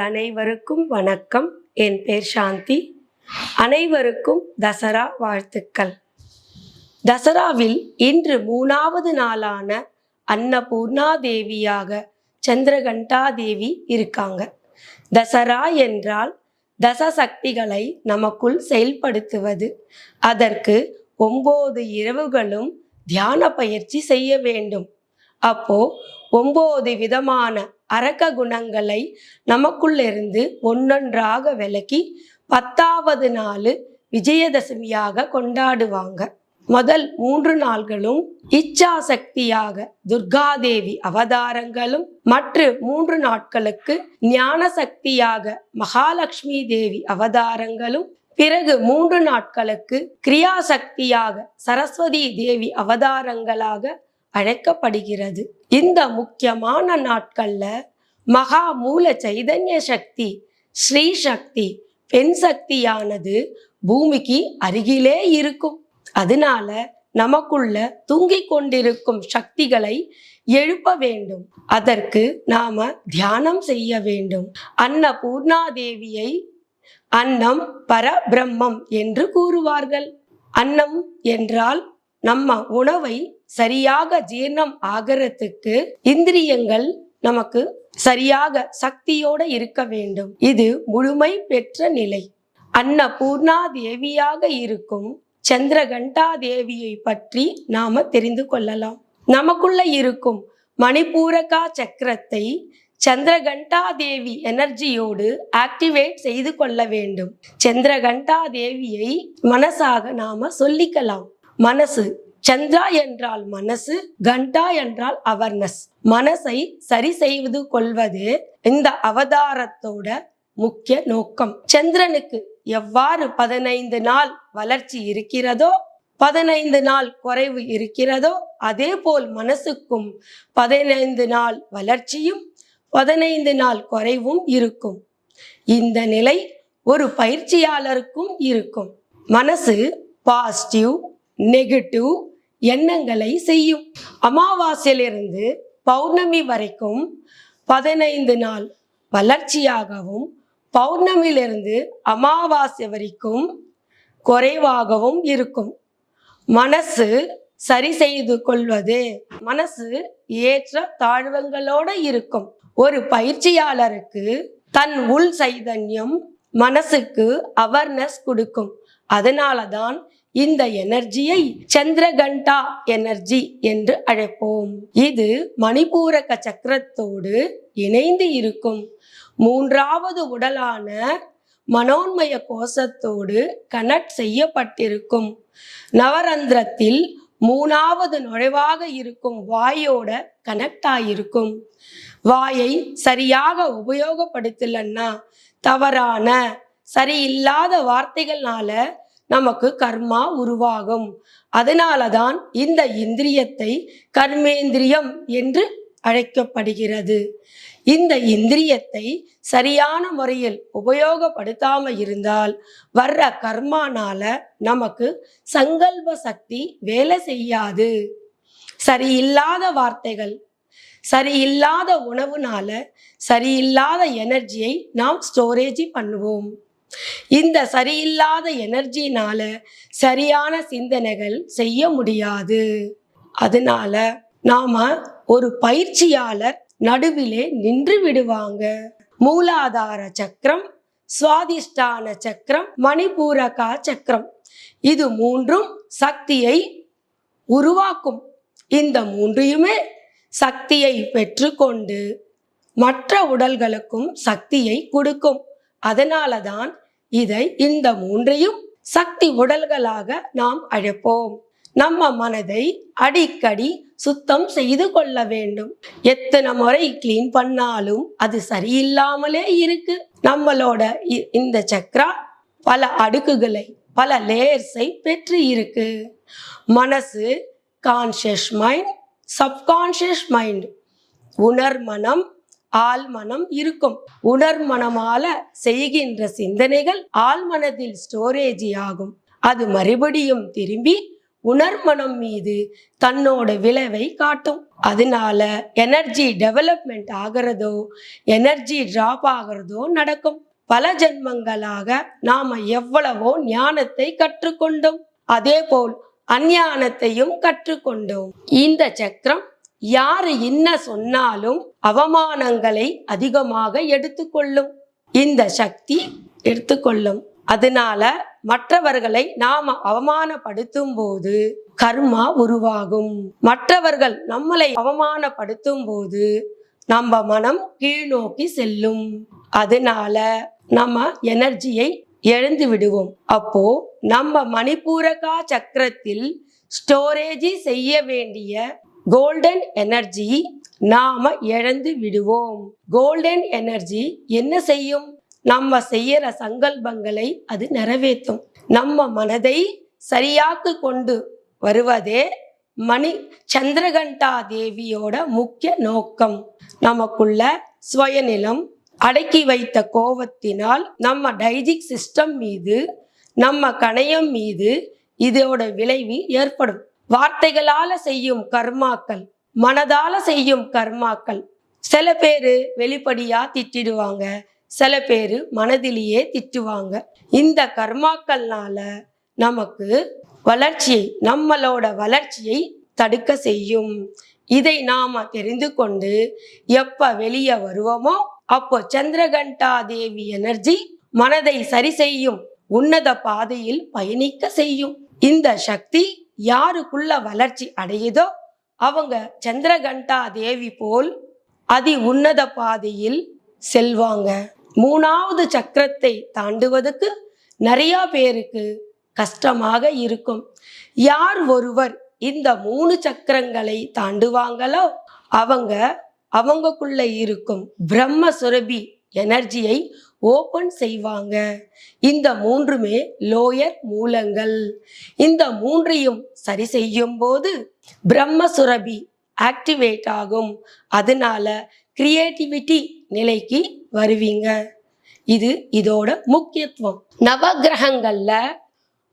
அனைவருக்கும் வணக்கம். என் பேர் சாந்தி. அனைவருக்கும் தசரா வாழ்த்துக்கள். தசராவில் இன்று மூணாவது நாளான அன்னபூர்ணா தேவியாக சந்திரகண்டா தேவி இருக்காங்க. தசரா என்றால் தச சக்திகளை நமக்குள் செயல்படுத்துவது. அதற்கு ஒன்பது இரவுகளும் தியான பயிற்சி செய்ய வேண்டும். அப்போ ஒன்பது விதமான அரக்க குணங்களை நமக்குள்ளிருந்து ஒன்னொன்றாக விலக்கி பத்தாவது நாள் விஜயதசமியாக கொண்டாடுவாங்க. முதல் மூன்று நாள்களும் இச்சா சக்தியாக துர்காதேவி அவதாரங்களும் மற்ற மூன்று நாட்களுக்கு ஞான சக்தியாக மகாலட்சுமி தேவி அவதாரங்களும் பிறகு மூன்று நாட்களுக்கு கிரியாசக்தியாக சரஸ்வதி தேவி அவதாரங்களாக அழைக்கப்படுகிறது. இந்த முக்கியமான நாட்கள்ல மகா மூல சைதன்ய சக்தி ஸ்ரீ சக்தி பெண் சக்தியானது பூமிக்கு அருகிலே இருக்கும். அதனால நமக்குள்ள தூங்கிக் கொண்டிருக்கும் சக்திகளை எழுப்ப வேண்டும். அதற்கு நாம தியானம் செய்ய வேண்டும். அன்னபூர்ணா தேவியை அன்னம் பரபிரம்மம் என்று கூறுவார்கள். அன்னம் என்றால் நம்ம உணவை சரியாக ஜீரணம் ஆகிறதுக்கு இந்திரியங்கள் நமக்கு சரியாக சக்தியோட இருக்க வேண்டும். இது முழுமை பெற்ற நிலை. அன்னபூர்ணா தேவியாக இருக்கும் சந்திரகண்டா தேவியை பற்றி நாம தெரிந்து கொள்ளலாம். நமக்குள்ள இருக்கும் மணிப்பூரகா சக்கரத்தை சந்திரகண்டா தேவி எனர்ஜியோடு ஆக்டிவேட் செய்து கொள்ள வேண்டும். சந்திரகண்டா தேவியை மனசாக நாம சொல்லிக்கலாம். மனசு சந்திரா என்றால் மனசு கண்டா என்றால் அவர்னஸ் மனசை சரி செய்வது கொள்வது இந்த அவதாரத்தோட முக்கிய நோக்கம். சந்திரனுக்கு எவ்வாறு பதினைந்து நாள் வளர்ச்சி இருக்கிறதோ பதினைந்து நாள் குறைவு இருக்கிறதோ அதே போல் மனசுக்கும் பதினைந்து நாள் வளர்ச்சியும் பதினைந்து நாள் குறைவும் இருக்கும். இந்த நிலை ஒரு பயிற்சியாளருக்கும் இருக்கும். மனசு பாசிட்டிவ் நெகட்டிவ் எண்ணங்களை செய்யும். அமாவாசையிலிருந்து பௌர்ணமி வரைக்கும் பதினைந்து நாள் வளர்ச்சியாகவும் பௌர்ணமியிலிருந்து அமாவாசை வரைக்கும் குறைவாகவும் இருக்கும். மனசு சரி செய்து கொள்வது மனசு ஏற்ற தாழ்வங்களோட இருக்கும். ஒரு பயிற்சியாளருக்கு தன் உள் சைதன்யம் மனசுக்கு அவர்னஸ் கொடுக்கும். அதனால தான் இந்த எனர்ஜியை சந்திரகண்டா எனர்ஜி என்று அழைப்போம். இது மணிபூரக சக்கரத்தோடு இணைந்து இருக்கும். மூன்றாவது உடலான மனோன்மய கோஷத்தோடு கனெக்ட் செய்யப்பட்டிருக்கும். நவரந்திரத்தில் மூணாவது நுழைவாக இருக்கும் வாயோட கனெக்ட் ஆகிருக்கும் வாயை சரியாக உபயோகப்படுத்தலன்னா தவறான சரியில்லாத வார்த்தைகள்னால நமக்கு கர்மா உருவாகும். அதனால தான் இந்த இந்திரியத்தை கர்மேந்திரியம் என்று அழைக்கப்படுகிறது. இந்த இந்திரியத்தை சரியான முறையில் உபயோகப்படுத்தாம இருந்தால் வர்ற கர்மானால நமக்கு சங்கல்ப சக்தி வேலை செய்யாது. சரியில்லாத வார்த்தைகள் சரியில்லாத உணவுனால சரியில்லாத எனர்ஜியை நாம் ஸ்டோரேஜ் பண்ணுவோம். இந்த சரியில்லாத எனர்ஜினால சரியான சிந்தனைகள் செய்ய முடியாது. அதனால நாம ஒரு பயிற்சியாளர் நடுவிலே நின்று விடுவாங்க. மூலாதார சக்கரம் சுவாதிஷ்டான சக்கரம் மணிபூரகா சக்கரம். இது மூன்றும் சக்தியை உருவாக்கும். இந்த மூன்றையுமே சக்தியை பெற்றுக்கொண்டு மற்ற உடல்களுக்கும் சக்தியை கொடுக்கும். அதனால தான் இதை இந்த மூன்றையும் சக்தி உடல்களாக நாம் அழைப்போம். நம்ம மனதை அடிக்கடி சுத்தம் செய்து கொள்ள வேண்டும். எத்தனை முறை கிளீன் பண்ணாலும் அது சரியில்லாமலே இருக்கு. நம்மளோட இ- இந்த சக்ரா பல அடுக்குகளை பல லேயர்ஸை பெற்று இருக்கு. மனசு கான்ஷியஸ் மைண்ட் சப்கான்ஷியஸ் மைண்ட் உணர்மனம் ஆழ்மனம் இருக்கும். உணர்மனமால செய்கின்ற சிந்தனைகள் ஆழ்மனதில் ஸ்டோரேஜ் ஆகும். அது மறுபடியும் திரும்பி உணர்மனம் மீது தன்னோட விளைவை காட்டும். அதனால எனர்ஜி டெவலப்மெண்ட் ஆகிறதோ எனர்ஜி டிராப் ஆகிறதோ நடக்கும். பல ஜென்மங்களாக நாம எவ்வளவோ ஞானத்தை கற்றுக்கொண்டோம். அதே போல் அஞ்ஞானத்தையும் கற்றுக்கொண்டோம். இந்த சக்கரம் யாரு என்ன சொன்னாலும் அவமானங்களை அதிகமாக எடுத்துக்கொள்ளும். இந்த சக்தி எடுத்துக்கொள்ளும். அதனால மற்றவர்களை நாம அவமானப்படுத்தும் போது கர்மா உருவாகும். மற்றவர்கள் நம்மளை அவமானப்படுத்தும் போது நம்ம மனம் கீழ்நோக்கி செல்லும். அதனால நம்ம எனர்ஜியை எழுந்து விடுவோம். அப்போ நம்ம மணிப்பூரகா சக்கரத்தில் ஸ்டோரேஜி செய்ய வேண்டிய கோல்டன் எனர்ஜி நாம இழந்து விடுவோம். கோல்டன் எனர்ஜி என்ன செய்யும்? நம்ம செய்யற சங்கல்பங்களை அது நிறைவேற்றும். நம்ம மனதை சரியாக்கு கொண்டு வருவதே மணி சந்திரகண்டா தேவியோட முக்கிய நோக்கம். நமக்குள்ள சுயநிலம் அடக்கி வைத்த கோபத்தினால் நம்ம டைஜிக் சிஸ்டம் மீது நம்ம கணையம் மீது இதோட விளைவு ஏற்படும். வார்த்தைகளால செய்யும் கர்மாக்கள் மனதால செய்யும் கர்மாக்கள். சில பேரு வெளிப்படையா திட்டிடுவாங்க சில பேரு மனதிலேயே திட்டுவாங்க. இந்த கர்மாக்கள்னால நமக்கு வளர்ச்சியை நம்மளோட வளர்ச்சியை தடுக்க செய்யும். இதை நாம தெரிந்து கொண்டு எப்ப வெளியே வருவோமோ அப்போ சந்திரகண்டா தேவி எனர்ஜி மனதை சரி செய்யும். உன்னத பாதையில் பயணிக்க செய்யும். இந்த சக்தி யாருக்குள்ள வளர்ச்சி அடையுதோ அவங்க சந்திரகண்டா தேவி போல் அதி உன்னத பாதையில் செல்வாங்க. மூணாவது சக்கரத்தை தாண்டுவதற்கு நிறைய பேருக்கு கஷ்டமாக இருக்கும். யார் ஒருவர் இந்த மூணு சக்கரங்களை தாண்டுவாங்களோ அவங்க அவங்கக்குள்ள இருக்கும் பிரம்ம சுரபி எனர்ஜியை ஓப்பன் செய்வாங்க. இந்த மூன்றுமே லோயர் மூலங்கள். இந்த மூன்றையும் சரி செய்யும் போது பிரம்ம சுரபி ஆக்டிவேட் ஆகும். அதனால கிரியேட்டிவிட்டி நிலைக்கு வருவீங்க. இது இதோட முக்கியத்துவம். நவகிரகங்கள்ல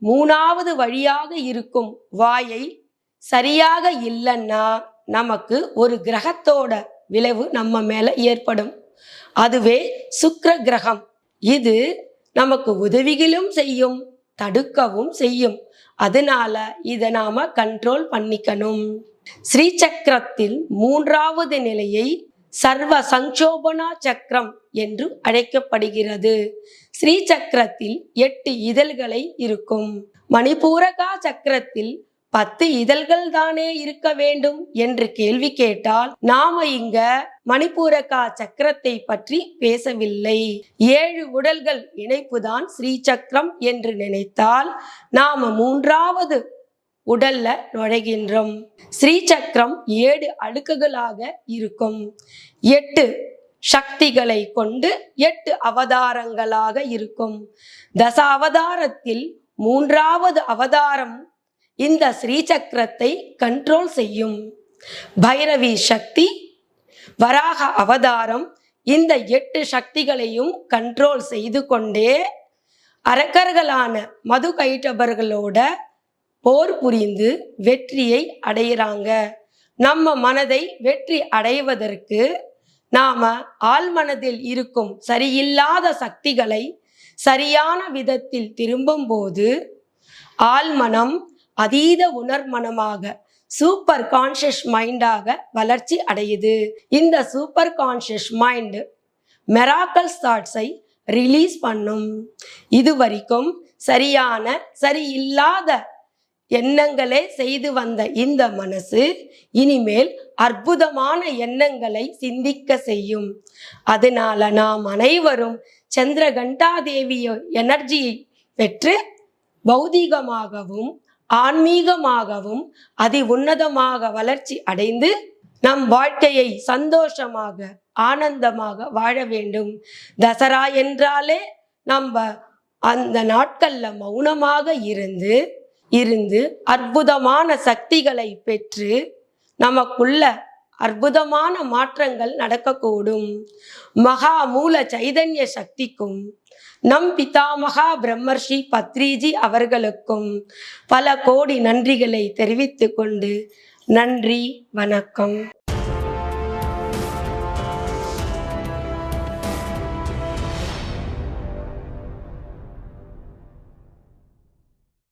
மூணாவது வழியாக இருக்கும் வாயை சரியாக இல்லைன்னா நமக்கு ஒரு கிரகத்தோட விளைவு நம்ம மேல ஏற்படும். அதுவே சுக்கிர கிரகம் இது நமக்கு உதவிகளும் செய்யும் தடுக்கவும் செய்யும். அதனால இதை நாம கண்ட்ரோல் பண்ணிக்கணும். ஸ்ரீ சக்கரத்தில் மூன்றாவது நிலையை சர்வ சங்கோபனா சக்கரம் என்று அழைக்கப்படுகிறது. ஸ்ரீ சக்கரத்தில் எட்டு இதழ்களை இருக்கும். மணிபூரகா சக்கரத்தில் பத்து இதழ்கள் தானே இருக்க வேண்டும் என்று கேள்வி கேட்டால் நாம இங்க மணிப்பூரகா சக்கரத்தை பற்றி பேசவில்லை. ஏழு உடல்கள் இணைப்புதான் ஸ்ரீ சக்கரம் என்று நினைத்தால் நாம மூன்றாவது உடல்ல நுழைகின்றோம். ஸ்ரீ சக்கரம் ஏழு அடுக்குகளாக இருக்கும். எட்டு சக்திகளை கொண்டு எட்டு அவதாரங்களாக இருக்கும். தச அவதாரத்தில் மூன்றாவது அவதாரம் இந்த ஸ்ரீ சக்கரத்தை கண்ட்ரோல் செய்யும். பைரவி சக்தி வராக அவதாரம் இந்த எட்டு சக்திகளையும் கண்ட்ரோல் செய்து கொண்டே அரக்கர்களான மது கைட்டபர்களோட போர் புரிந்து வெற்றியை அடையிறாங்க. நம்ம மனதை வெற்றி அடைவதற்கு நாம ஆழ்மனதில் இருக்கும் சரியில்லாத சக்திகளை சரியான விதத்தில் திரும்பும்போது ஆழ்மனம் அதீத உணர்மனமாக சூப்பர் கான்ஷியஸ் மைண்டாக வளர்ச்சி அடையுது. இந்த சூப்பர் கான்ஷியஸ் மைண்டு மெராக்கல் தாட்ஸை ரிலீஸ் பண்ணும். இது வரைக்கும் சரியான சரியில்லாத எண்ணங்களே செய்து வந்த இந்த மனசு இனிமேல் அற்புதமான எண்ணங்களை சிந்திக்க செய்யும். அதனால நாம் அனைவரும் சந்திரகண்டாதேவிய எனர்ஜியை பெற்று பௌதீகமாகவும் ஆன்மீகமாகவும் அதி உன்னதமாக வளர்ச்சி அடைந்து நம் வாழ்க்கையை சந்தோஷமாக ஆனந்தமாக வாழ வேண்டும். தசரா என்றாலே நம்ம அந்த நாட்கள்ல மௌனமாக இருந்து இருந்து அற்புதமான சக்திகளை பெற்று நமக்குள்ள அற்புதமான மாற்றங்கள் நடக்கக்கூடும். மகா மூல சைதன்ய சக்திக்கும் நம் பிதாமகா பிரம்மர்ஷி பத்ரிஜி அவர்களுக்கும் பல கோடி நன்றிகளை தெரிவித்துக்கொண்டு நன்றி வணக்கம்.